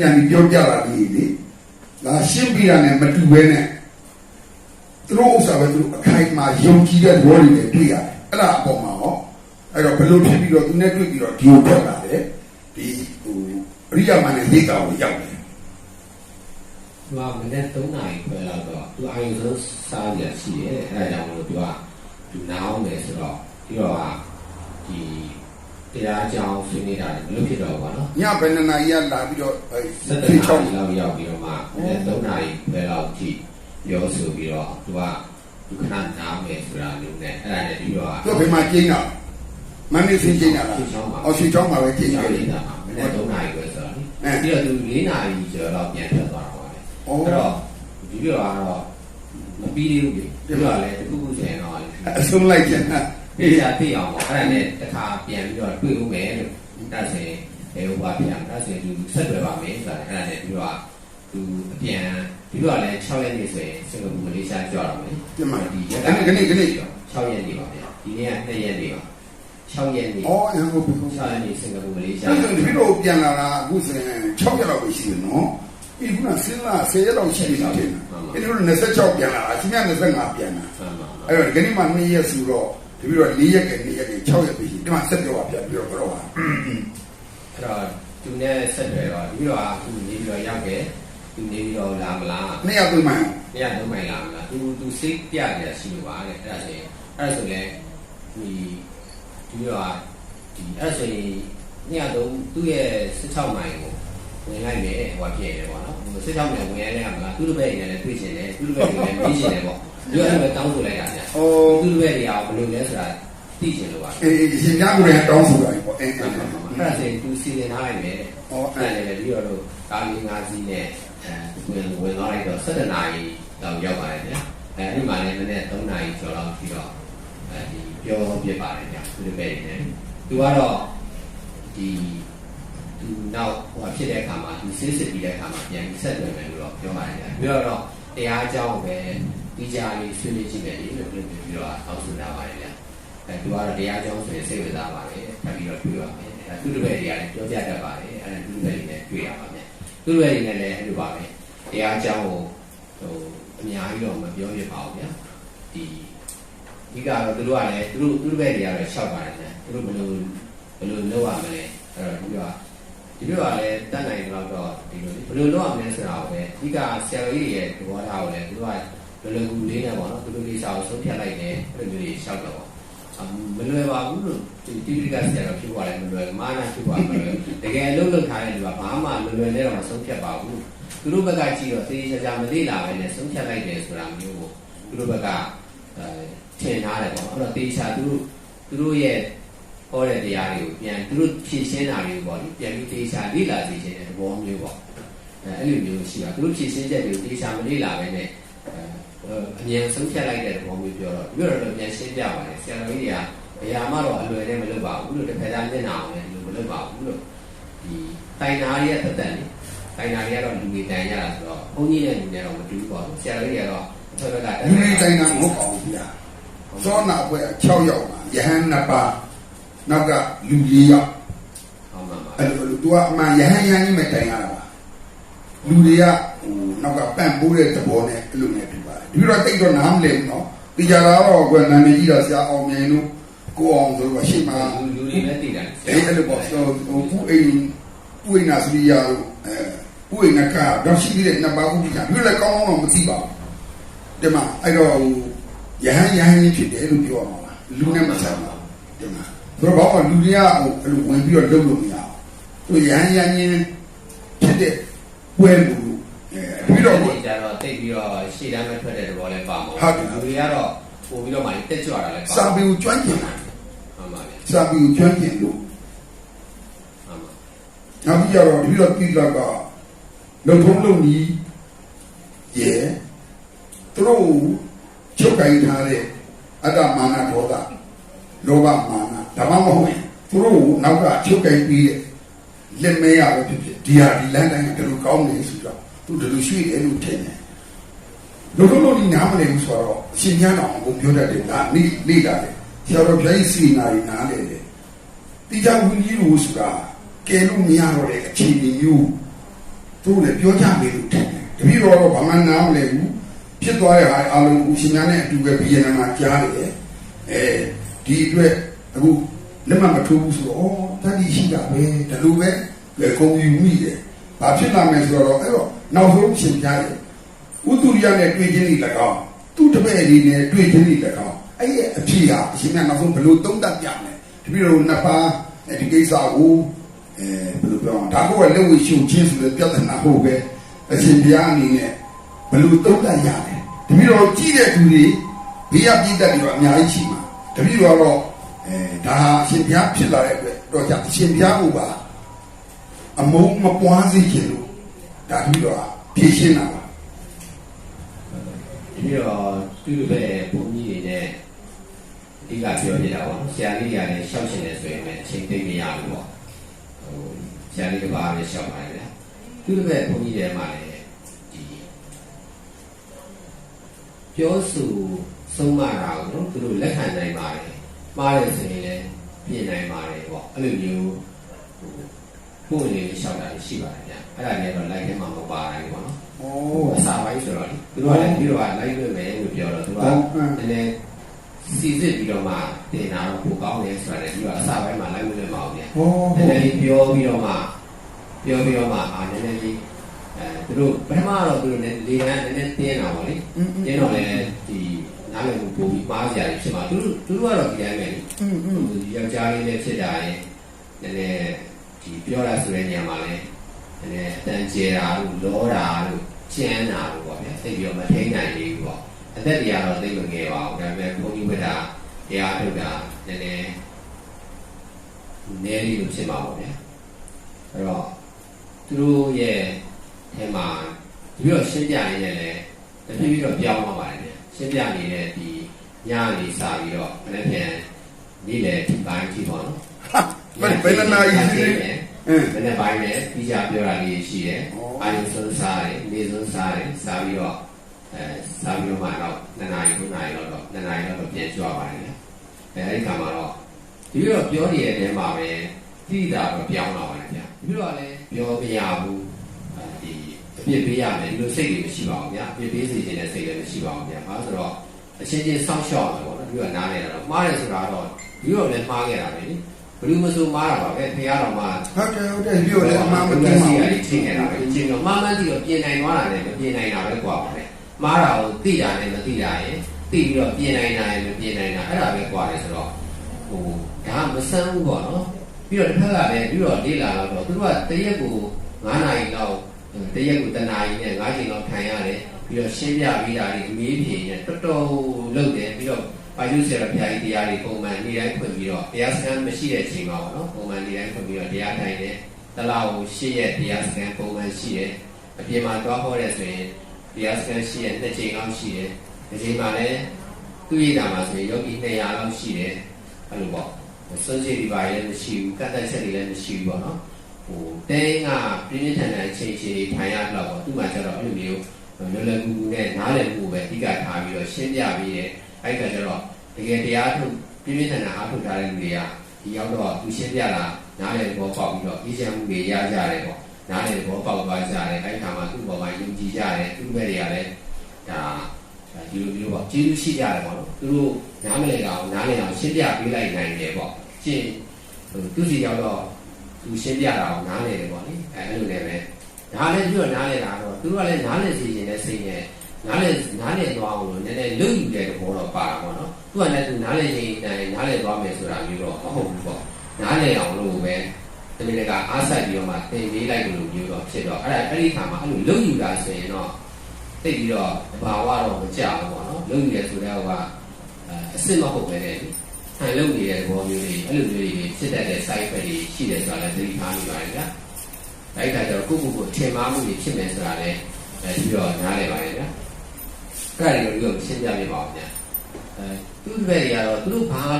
ညာကြီးပြောပြလာပြီးလေဒါရှင်းပြရနဲ့မတူဘဲနဲ့သူတို့ဥစ္စာပဲသူတို့အခိုင်အမာယုံကြည်တဲ့ဘောတွေနဲ့တွေ့ရတယ်အဲ့ဒါအပေါ်မှာဟောအဲ့တော့ဘယ်လိုဖြစ်ပြီးတော့သူနဲ့တွေ့ပြီးတော့ဒီကိုထွက်လာတယ်ဒီဟိုအရိယာမနဲ့လေးကောင်ကိုရောက်တယ်သူကမနေ့3နာရီခွဲလောက်တော့သူအာရုံဆုံးစားရရှိတယ်အဲဒါကြောင့်မလို့သူကသူနားအောင်မယ်ဆိုတော့ပြီးတော့ဒီ တရားကြောင်းဆွေးနေတာလည်းမလုပ်ဖြစ်တော့ဘူးပေါ့နော်ညဘယ်နှစ်နာရီကလာပြီးတော့အဲဆက်တဖေးနာချောင်းရီလောက်ရောက်ပြီးတော့မှမနေ့3နာရီခွဲလောက်ကြည့်ပြောဆိုပြီးတော့သူကသူခဏနားမယ်ဆိုတာမျိုးနဲ့အဲ့ဒါနဲ့ပြီးတော့သူကဘယ်မှာကျင်းတာမန္တလေးစင်းကျင်းတာလားရွှေချောင်းမှာအော်ရွှေချောင်းမှာပဲကျင်းကျနေင်းတယ်နေတာမှာမနေ့3နာရီခွဲဆိုတော့ပြီးတော့သူ4နာရီကျော်တော့ပြန်ထွက်သွားတာပါလေ။အော်အဲ့တော့ဒီလိုကတော့မပြီးသေးဘူးလေဒီလိုကလည်းတစ်ခုခုဆိုရင်တော့အဆုံးလိုက်ကျန်တာ ပြေချာသိအောင်ပေါ့အဲ့ဒါနဲ့တစ်ခါပြန်ပြီးတော့တွေ့ဦးမယ်လို့ဒါဆိုရင်ဘယ်ဟိုပါပြန်ဒါဆိုရင်သူဆက်သွယ်ပါမယ်ဆိုတာအဲ့ဒါနဲ့ပြီးတော့သူအပြန်ဒီလိုကလည်း6ရက်နေ့ဆိုရင်စင်ကာပူမလေးရှားကြွတော့မယ်ဒီမှာဒီဒီရက်ကနေ့ကနေ့ကနေ့6ရက်နေ့ပါဗျာဒီနေ့က2ရက်နေ့ပါ6ရက်နေ့အော်အဲ့ဟုတ်ပြီဟုတ်ပြီ6ရက်နေ့စင်ကာပူမလေးရှားအဲ့ဒါဒီလိုပြန်လာတာအခုဆိုရင်6ရက်လောက်ပဲရှိတယ်နော်ဒီခုနစင်းလာ10ရက်လောက်ရှိနေတယ်အဲ့ဒီလို26ပြန်လာတာအချင်းများ25ပြန်လာမှန်ပါပါအဲ့တော့ဒီကနေ့မှ2ရက်ဆိုတော့ ဒီပြီးတော့4ရက်က2ရက်က6ရက်ပဲရှိဒီမှာဆက်ပြောပါပြန်ပြီးတော့တော့ပါအဲ့တော့သူနဲ့ဆက်သွယ်တော့ဒီလိုကသူနေပြီးတော့ရောက်ခဲ့သူနေပြီးတော့လာမလား2ရက်ပြင်မှန်။တရားလုံးမိုင်လာမလား။ तू तू စိတ်ပြကြရှိလို့ပါတဲ့။အဲ့ဒါဆိုရင်အဲ့ဒါဆိုရင်ဒီဒီတော့ဒီအဲ့ဒါဆိုရင်ညတော့သူ့ရဲ့16မိုင်ကို ဝင်လိုက်မယ်ဟိုဖြစ်ရတယ်ပေါ့နော်။16မိုင်ဝင်ရတဲ့အခါမှာသူ့လိုပဲနေတယ်တွေ့ချင်တယ်သူ့လိုပဲနေတယ်ပြီးချင်တယ်ပေါ့။ဒီအဲ့လိုပဲတောင်းဆိုလိုက်တာညာဟို။သူ့လိုပဲနေအောင်ဘယ်လိုလဲဆိုတာသိချင်လို့ပါ။အေးရှင်များကိုလည်းတောင်းဆိုတာပေါ့အဲ့အဲ့အဲ့ဒါဆိုရင် तू စီစဉ်ထားလိုက်မယ်တဲ့ဟော။အဲ့ဒါလည်းပြီးတော့ကားလေးငါးစီးနဲ့အဲဝင်ဝင်သွားလိုက်တော့7နာရီတော့ရောက်ပါတယ်ဗျာ။အဲအဲ့ဒီမှာလည်းနည်းနည်း3နာရီကျော်လောက်ပြီးတော့အဲဒီပြောပြပါတယ်ဗျာ။သူတို့ပဲနေ။သူကတော့ဒီ သူနောက်ဟိုဖြစ်တဲ့အခါမှာသူစစ်စစ်ပြီးတဲ့အခါမှာပြန်ပြီးဆက်သွယ်မယ်လို့တော့ပြောပါတယ်ဗျာ။ပြီးတော့တရားအကြောင်းပဲဒီကြားလေးဆွေးနွေးကြည့်မယ်လေလို့ပြောပြီးတော့အောက်ဆိုတာပါတယ်ဗျာ။အဲသူကတော့တရားအကြောင်းဆိုရင်စိတ်ဝင်စားပါတယ်။ထပ်ပြီးတော့တွေ့ပါမယ်။အဲသူတို့ပဲတွေကလည်းပြောပြတတ်ပါတယ်။အဲသူတို့ပဲတွေနဲ့တွေ့ရပါမယ်။သူတို့ပဲတွေနဲ့လည်းအဲ့လိုပါပဲ။တရားအကြောင်းကိုဟိုအများကြီးတော့မပြောပြပါဘူးဗျာ။ဒီဒီကတော့သူတို့ကလည်းသူတို့သူတို့ပဲတွေကတော့ရှောက်ပါတယ်ဗျာ။သူတို့ဘယ်လိုဘယ်လိုလုပ်ရမလဲ။အဲ့တော့ဒီက ဒီလိုကလည်းတတ်နိုင်တော့တော့ဒီလိုဘယ်လိုလုပ်ရမလဲဆိုတာကိုပဲဒီကဆရာကြီးရဲ့သဘောထားကိုလည်းသူတို့ကဘယ်လိုကူလေးနဲ့ပေါ့နော်သူတို့ကိစ္စကိုဆုံးဖြတ်လိုက်တယ်အဲ့လိုမျိုးတွေရှောက်တော့မလွယ်ပါဘူးလို့ဒီတိတိကဆရာတော်ဖြစ်သွားတယ်မလွယ်မာနာဖြစ်သွားမလွယ်တကယ်အလုပ်လုပ်ထားတဲ့လူကဘာမှလွယ်လွယ်နဲ့တော့မဆုံးဖြတ်ပါဘူးသူတို့ဘက်ကကြည့်တော့သေချာချာမလေးလာပဲနဲ့ဆုံးဖြတ်လိုက်တယ်ဆိုတာမျိုးကိုသူတို့ဘက်ကအဲထင်ထားတယ်ပေါ့အဲ့တော့သေချာသူတို့သူတို့ရဲ့ ဟောတဲ့တရားတွေကိုပြန်သူတို့ဖြည့်ရှင်းတာတွေကိုပေါ့လေပြန်ပြီးသေချာလေ့လာစေခြင်းတဲ့သဘောမျိုးပေါ့အဲအဲ့လိုမျိုးရှိတာသူတို့ဖြည့်ရှင်းချက်တွေကိုသေချာမလေ့လာပဲနဲ့အဲအမြင်ဆုံးဖြတ်လိုက်တဲ့သဘောမျိုးပြောတော့ပြောတော့ပြန်ရှင်းပြပါတယ်ဆရာတော်ကြီးတွေကဘယ်ဟာမှတော့အလွယ်နဲ့မလုပ်ပါဘူးလို့တစ်ခါတည်းမျက်နှာအောင်လည်းဒီလိုမလုပ်ပါဘူးလို့ဒီတိုင်နာရီရဲ့သက်တမ်းလေတိုင်နာရီကတော့လူတွေတိုင်ရတာဆိုတော့ဘုန်းကြီးနဲ့လူတွေတော့မတူဘူးပေါ့ဆရာတော်ကြီးကတော့အထက်ကလူတွေတိုင်းကငုတ်အောင်ဗျာသောနာဘွဲ6ယောက်ပါယဟန်နှစ်ပါး နောက်ကလူ4ယောက်ဟုတ်မှာပါအဲ့လိုလို तू ကအမှန်ယဟန်ယဟန်ကြီးမဲ့တိုင်ရတာပါလူတွေကဟိုနောက်ကပန့်ပိုးတဲ့သဘောနဲ့အဲ့လိုနဲ့ပြပါတယ်ဒီတော့တိတ်တော့နားမလဲဘူးနော်ဒီကြတာတော့ကွယ်နာမည်ကြီးတော့ဆရာအောင်မြင်တို့ကိုအောင်ဆိုတော့ရှေ့မှာလူလူတွေလည်းတည်တယ်အဲ့အဲ့လိုပေါ့ဆိုဟိုဥအိမ်ဥအိမ်နာစရိယာတို့အဲဥအိမ်နကတော့ရှိသေးတဲ့နှစ်ပါးဥပ္ပဒါဒီလည်းကောင်းကောင်းတော့မသိပါဘူးဒီမှာအဲ့တော့ဟိုယဟန်ယဟန်ကြီးဖြစ်တယ်လို့ပြောရမှာပါလူနဲ့မဆက်ပါဘူးဒီမှာ ဆိုတော့ဘာမှလူတွေကဟိုအဲ့လိုဝင်ပြီးတော့လုပ်လို့မရဘူးသူယဟန်ယဟန်ကြီးဖြစ်တဲ့ပွဲလို့အဲပြီးတော့ဒီကြတော့တိတ်ပြီးတော့ရှေ့တန်းမဲ့ထွက်တဲ့သဘောလည်းပါမှာလူတွေကတော့ပို့ပြီးတော့မှတက်ကြွတာလည်းပါစာပေကိုကျွမ်းကျင်တာဟုတ်ပါဗျာစာပေကိုကျွမ်းကျင်လို့ဟုတ်ပါနောက်ပြီးတော့ဒီလိုတိလာကလုံထုံးလုံကြီးရေသူတို့ချုပ်ကိုင်ထားတဲ့အတ္တမာနဒေါသလောဘမာန ဒါမှမဟုတ်ရင်သူတို့နောက်ကချုပ်ကိုင်ပြီးတဲ့လက်မဲရပဲဖြစ်ဖြစ်ဒီဟာဒီလမ်းတိုင်းကဒီလိုကောင်းနေဆိုတော့သူဒီလိုရွှေ့တယ်လို့ထင်တယ်လုံထုံးလုံကြီးနားမလည်ဘူးဆိုတော့အရှင်ညာတော်ကိုပြောတတ်တယ်ဒါနိလိလာတယ်ဆရာတော်ဘုရားကြီးစီနာရီနားလေတယ်တိကျဝင်းကြီးလို့ဆိုတာကဲလို့မရတော့တဲ့အခြေအနေမျိုးသူတို့လည်းပြောကြမေးလို့ထင်တယ်တပည့်တော်တော့ဘာမှနားမလဲဘူးဖြစ်သွားတဲ့ဟာအားလုံးဦးရှင်များနဲ့အတူပဲဘီယန်နာမှာကြားတယ်အဲဒီအတွက် အခုလက်မမထိုးဘူးဆိုတော့ဩတတိရှိတာပဲဒါလိုပဲလေကုံယူမိတယ်ဘာဖြစ်လာမယ်ဆိုတော့အဲ့တော့နောက်ဆုံးရှင်ပြရတယ်ဥတုရိယနဲ့တွေ့ချင်းဤ၎င်းသူ့တပည့်လေးနဲ့တွေ့ချင်းဤ၎င်းအဲ့ရဲ့အဖြစ်ဟာအရှင်မြတ်နောက်ဆုံးဘယ်လိုသုံးသပ်ပြမလဲတပည့်တော်နှစ်ပါးဒီကိစ္စကိုအဲဘယ်လိုပြောအောင်ဒါကောလက်ဝှေရှုပ်ချင်းဆိုတဲ့ပြဿနာဟုတ်ပဲအရှင်ဘုရားအနေနဲ့ဘယ်လိုသုံးသပ်ရလဲတပည့်တော်ကြည့်တဲ့သူတွေဘေးရပြည့်တတ်တယ်အများကြီးရှိမှာတပည့်တော်ကတော့ အဲဒါဟာအရှင်ဘုရားဖြစ်လာတဲ့အတွက်တော့ကြောင့်အရှင်ဘုရားကိုပါအမုန်းမပွားစေချင်လို့ဒါတပည့်တော်ကဖြည့်ရှင်းတာပါပြီးတော့သူ့ဘက်ဘုန်းကြီးတွေနဲ့အဓိကပြောပြတာပေါ့ဆရာလေးတွေကလည်းရှောက်ရှင်နေဆိုရင်လည်းအချိန်သိမရဘူးပေါ့ဟိုဆရာလေးတစ်ပါးပဲရှောက်ပါတယ်ဗျာသူ့ဘက်ဘုန်းကြီးတွေမှာလည်းဒီပြောဆိုဆုံးမတာကိုနော်သူတို့လက်ခံနိုင်ပါတယ် မှားတယ်ဆိုရင်လည်းပြင်နိုင်ပါတယ်ပေါ့အဲ့လိုမျိုးဟိုကိုယ်လေးရှောက်တာရှိပါတယ်ဗျာအဲ့ဒါလည်းတော့လိုက်ထဲမှာမပါနိုင်ဘူးပေါ့နော်ဩအစာပိုင်းဆိုတော့လေသူတို့ကလည်းပြီးတော့လိုက်လွတ်မယ်လို့ပြောတော့သူကလည်းနည်းနည်းစီစစ်ပြီးတော့မှတင်တာတော့ပိုကောင်းတယ်ဆိုတာလည်းပြီးတော့အစာပိုင်းမှာလိုက်လွတ်မအောင်ဗျာဩနည်းနည်းလေးပြောပြီးတော့မှပြောပြီးတော့မှအာနည်းနည်းလေးအဲသူတို့ပထမတော့သူတို့လည်းလေကန်းနည်းနည်းတင်းတာပေါ့လေတင်းတော့လည်းဒီ နားလည်မှုပိုပြီးပါးစရာဖြစ်မှာသူတို့သူတို့ကတော့ဒီတိုင်းပဲလေ อืมอืม ဟိုယောက်ျားလေးနဲ့ဖြစ်တာရင်နည်းနည်းဒီပြောရဆိုတဲ့နေရာမှာလည်းနည်းနည်းအတန်ကျေတာလို့လောတာလို့ကျန်းတာလို့ပေါ့ဗျာသိပြီးတော့မထိန်နိုင်သေးဘူးပေါ့အသက်တရားတော့သိမငယ်ပါဘူးဒါပေမဲ့ဘုန်းကြီးဝိဒါတရားထုတ်တာနည်းနည်းနည်းလေးလို့ဖြစ်မှာပေါ့ဗျာအဲ့တော့သူတို့ရဲ့အဲမှာဒီလိုရှင်းပြနေတယ်လေတဖြည်းဖြည်းတော့ပြောင်းသွားပါတယ်ဗျာ ရှင်းပြနေတဲ့ဒီညနေစပြီးတော့မနေ့ပြန်နေ့လေဒီပိုင်းကြည့်ပါနော်ဟာဘယ်ဘယ်နာရီစီလဲအင်းမနေ့ပိုင်းနဲ့ပြီးကြပြောတာလေးရှိတယ်ဩအာယုံစွန်းစားတယ်နေစွန်းစားတယ်စားပြီးတော့အဲစားပြီးတော့မှတော့နှစ်နာရီခုနာရီတော့တော့နှစ်နာရီတော့ပြန်ကြွပါတယ်လေအဲအဲ့ဒီခါမှာတော့ဒီလိုတော့ပြောနေတဲ့အထဲမှာပဲတိတာတော့ပြောင်းလာပါတယ်ဗျာဒီလိုကလည်းပြောမရဘူးအဲဒီအ ပြစ်ပေးရမယ်ဒီလိုစိတ်တွေမရှိပါဘူးဗျာအပြစ်ပေးစေခြင်းတဲ့စိတ်လည်းမရှိပါဘူးဗျာဘာလို့ဆိုတော့အချင်းချင်းစောင့်ရှောက်တယ်ပေါ့နော်ဒီကနားနေတာတော့မှားတယ်ဆိုတာတော့ဒီလိုလည်းမှားခဲ့တာပဲလေဘယ်လိုမဆိုမှားတာပါပဲဖះတော်မှာဟုတ်တယ်ဟုတ်တယ်ပြောတယ်အမှန်မတင်ပါစီဘူးရချင်းနေတာပဲချင်းတော့မှန်မှန်ကြည့်တော့ပြင်နိုင်သွားတာလည်းမပြင်နိုင်တာပဲကွာပါလေမှားတာကိုသိတာနဲ့မသိတာရင်သိပြီးတော့ပြင်နိုင်တာရင်မပြင်နိုင်တာအဲ့ဒါပဲကွာတယ်ဆိုတော့ဟိုဒါမဆန်းဘူးပေါ့နော်ပြီးတော့တစ်ဖက်ကလည်းပြီးတော့လေးလာတော့သူတို့ကတရက်ကို9နာရီလောက် တရက်ကိုတနာရီနဲ့9ချိန်လောက်ထိုင်ရတယ်ပြီးတော့ရှင်းပြပေးတာတွေအမေးဖြေနဲ့တော်တော်လုပ်တယ်ပြီးတော့ပါယုဆရာဘုရားကြီးတရားတွေပုံမှန်နေ့တိုင်းဖွင့်ပြီးတော့တရားစခန်းမရှိတဲ့အချိန်မှာပေါ့နော်ပုံမှန်နေ့တိုင်းဖွင့်ပြီးတော့တရားထိုင်တယ်တလားကိုရှေ့ရက်တရားစကန်ပုံမှန်ရှိတယ်။အပြင်မှာတွားဟောတဲ့ဆိုရင်တရားစကန်ရှိရဲ့နှစ်ချိန်လောက်ရှိတယ်။ဒီချိန်မှာလည်းသူ့ရတာမှာဆိုရင်ယောဂီ200လောက်ရှိတယ်။အဲ့လိုပေါ့။စွန့်စီဒီပါလည်းမရှိဘူး။ကတ်တက်ချက်တွေလည်းမရှိဘူးပေါ့နော်။ ဟိုတင်းကပြင်းပြင်းထန်ထန်ချိန်ချိန်ထိုင်ရတော့ပေါ့။သူ့မှာကျတော့အဲ့လိုမျိုးလွယ်လွယ်ကူကူနဲ့နားလည်မှုပဲအဓိကထားပြီးတော့ရှင်းပြပြီးတယ်။အဲ့ကကျတော့တကယ်တရားထုတ်ပြင်းပြင်းထန်ထန်အားထုတ်ထားတဲ့လူတွေကဒီရောက်တော့သူရှင်းပြတာနားလည်ဘောပေါက်ပြီးတော့အေးချမ်းမှုတွေရကြတယ်ပေါ့နားလည်ဘောပေါက်သွားကြတယ်အဲ့ခါမှာသူ့ဘောမှာယုံကြည်ကြတယ်သူ့ဘက်တွေကလည်းဒါဒီလိုမျိုးပေါ့ကျေးဇူးရှိကြတယ်ပေါ့နော်သူတို့နားမလည်အောင်နားလည်အောင်ရှင်းပြပေးလိုက်နိုင်တယ်ပေါ့ရှင်းဟိုသူစီရောက်တော့ သူရှင်းပြတာအောင်နားလည်တယ်ပေါ့လေအဲအဲ့လိုလည်းပဲဒါလည်းပြီးတော့နားလည်တာတော့သူတို့ကလည်းနားလည်စီခြင်းနဲ့စိတ်နဲ့နားလည်နားလည်သွားအောင်လို့နည်းနည်းလွတ်ယူတဲ့သဘောတော့ပါတာပေါ့နော်သူကလည်းသူနားလည်ခြင်းနဲ့နားလည်သွားမယ်ဆိုတာမျိုးတော့မဟုတ်ဘူးပေါ့နားလည်အောင်လို့ပဲတမင်တကာအားဆိုင်ပြီးတော့မှသင်ပေးလိုက်လို့မျိုးတော့ဖြစ်တော့အဲ့ဒါအဲ့ဒီခါမှာအဲ့လိုလုံယူတာဆိုရင်တော့သိပြီးတော့ဘာဝတော့မကြောက်ဘူးပေါ့နော်လုံယူရဆိုတဲ့ဟိုကအစ်စ်မဟုတ်ပဲလေ ဟန်လုံနေတဲ့သဘောမျိုးတွေအဲ့လိုမျိုးတွေဖြစ်တတ်တဲ့ side effect တွေရှိတယ်ဆိုတာလည်းသတိထားမိပါတယ်ဗျာအဲ့ဒါကြောင့်ကိုယ့်ကိုယ်ကိုထင်မှားမှုတွေဖြစ်မယ်ဆိုတာလည်းအဲပြီးတော့နားလည်ပါတယ်ဗျာအဲ့ဒါတွေကိုရှင်းပြပြပါဦးဗျာအဲသူ့ဘက်တွေကတော့သူတို့ဘာ